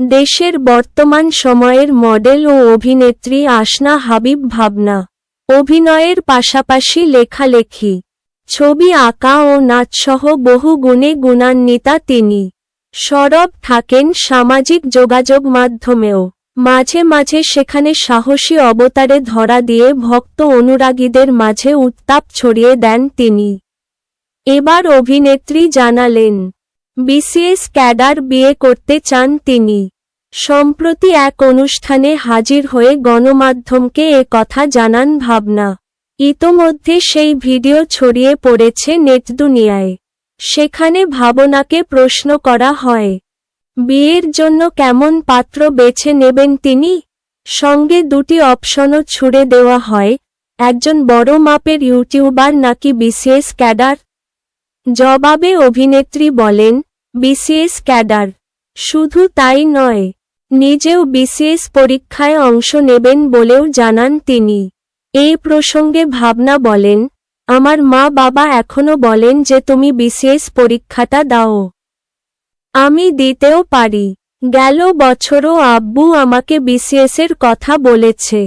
দেশের বর্তমান সময়ের মডেল ও অভিনেত্রী আসনা হাবিব ভাবনা। অভিনয়ের পাশাপাশি লেখালেখি। ছবি আঁকা ও নাচসহ বহু গুণে গুণান্বিতা তিনি। সরব থাকেন সামাজিক যোগাযোগ মাধ্যমেও। মাঝে মাঝে সেখানে সাহসী অবতারে ধরা দিয়ে ভক্ত অনুরাগীদের মাঝে উত্তাপ ছড়িয়ে দেন তিনি। এবার অভিনেত্রী জানালেন বিসিএস ক্যাডার বিয়ে করতে চান তিনি। সম্প্রতি এক অনুষ্ঠানে হাজির হয়ে গণমাধ্যমকে এ কথা জানান ভাবনা। ইতোমধ্যে সেই ভিডিও ছড়িয়ে পড়েছে নেটদুনিয়ায় সেখানে ভাবনাকে প্রশ্ন করা হয়, বিয়ের জন্য কেমন পাত্র বেছে নেবেন তিনি? সঙ্গে দুটি অপশনও ছুড়ে দেওয়া হয়, একজন বড় মাপের ইউটিউবার নাকি বিসিএস ক্যাডার? জবাবে অভিনেত্রী বলেন, বিসিএস ক্যাডার। শুধু তাই নয়, নিজেও বিসিএস পরীক্ষায় অংশ নেবেন বলেও জানান তিনি। এই প্রসঙ্গে ভাবনা বলেন, আমার মা বাবা এখনও বলেন যে তুমি বিসিএস পরীক্ষাটা দাও। আমি দিতেও পারি। গেল বছরও আব্বু আমাকে বিসিএসের কথা বলেছে।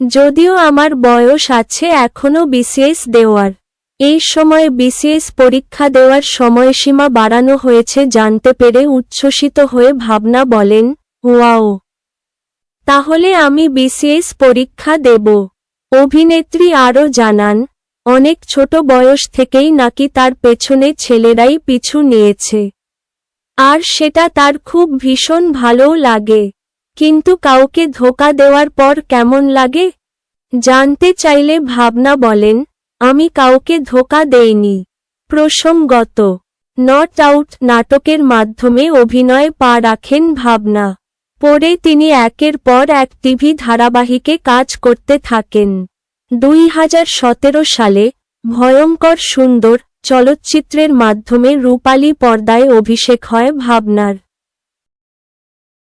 যদিও আমার বয়স আছে এখনও বিসিএস দেওয়ার। এই সময়ে বিসিএস পরীক্ষা দেওয়ার সময়সীমা বাড়ানো হয়েছে জানতে পেরে উচ্ছ্বসিত হয়ে ভাবনা বলেন, ওয়াও। তাহলে আমি বিসিএস পরীক্ষা দেব। অভিনেত্রী আরও জানান, অনেক ছোট বয়স থেকেই নাকি তার পেছনে ছেলেরাই পিছু নিয়েছে। আর সেটা তার খুব ভীষণ ভালোও লাগে। কিন্তু কাউকে ধোকা দেওয়ার পর কেমন লাগে? জানতে চাইলে ভাবনা বলেন আমি কাউকে ধোকা দেইনি। প্রসঙ্গত নট আউট নাটকের মাধ্যমে অভিনয় পা রাখেন ভাবনা। পরে তিনি একের পর এক টিভি ধারাবাহিকে কাজ করতে থাকেন। দুই হাজার সতেরো সালে ভয়ঙ্কর সুন্দর চলচ্চিত্রের মাধ্যমে রূপালী পর্দায় অভিষেক হয় ভাবনার।